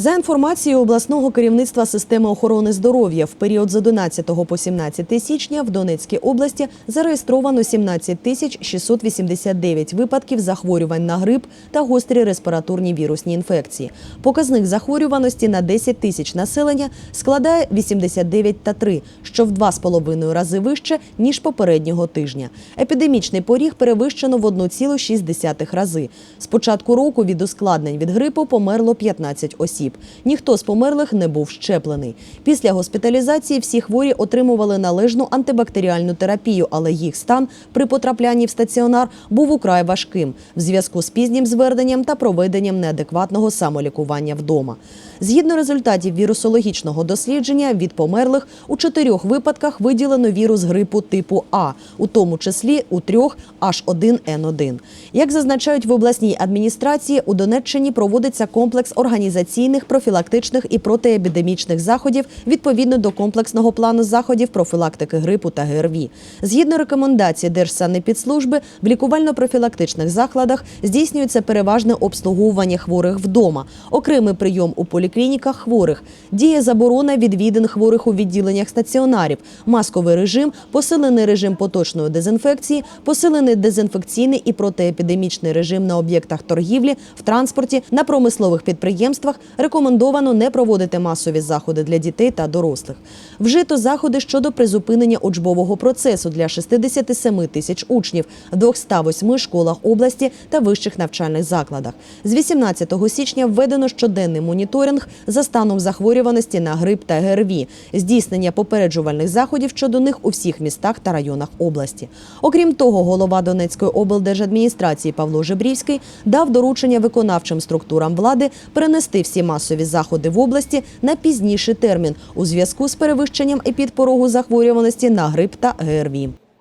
За інформацією обласного керівництва системи охорони здоров'я, в період з 11 по 17 січня в Донецькій області зареєстровано 17 тисяч 689 випадків захворювань на грип та гострі респіраторні вірусні інфекції. Показник захворюваності на 10 тисяч населення складає 89,3, що в 2,5 рази вище ніж попереднього тижня. Епідемічний поріг перевищено в 1,6 рази. З початку року від ускладнень від грипу померло 15 осіб. Ніхто з померлих не був щеплений. Після госпіталізації всі хворі отримували належну антибактеріальну терапію, але їх стан при потраплянні в стаціонар був украй важким в зв'язку з пізнім зверненням та проведенням неадекватного самолікування вдома. Згідно результатів вірусологічного дослідження від померлих у чотирьох випадках виділено вірус грипу типу А, у тому числі у трьох H1N1. Як зазначають в обласній адміністрації, у Донеччині проводиться комплекс організаційних, профілактичних і протиепідемічних заходів відповідно до комплексного плану заходів профілактики грипу та ГРВІ. Згідно рекомендацій Держсанепідслужби, в лікувально-профілактичних закладах здійснюється переважне обслуговування хворих вдома, окремий прийом у поліклініках хворих, діє заборона відвідин хворих у відділеннях стаціонарів, масковий режим, посилений режим поточної дезінфекції, посилений дезінфекційний і протиепідемічний режим на об'єктах торгівлі, в транспорті, на промислових підприємствах. Рекомендовано не проводити масові заходи для дітей та дорослих. Вжито заходи щодо призупинення учбового процесу для 67 тисяч учнів в 208 школах області та вищих навчальних закладах. З 18 січня введено щоденний моніторинг за станом захворюваності на грип та ГРВІ, здійснення попереджувальних заходів щодо них у всіх містах та районах області. Окрім того, голова Донецької облдержадміністрації Павло Жебрівський дав доручення виконавчим структурам влади перенести всі масові заходи в області на пізніший термін у зв'язку з перевищенням епідпорогу захворюваності на грип та ГРВІ.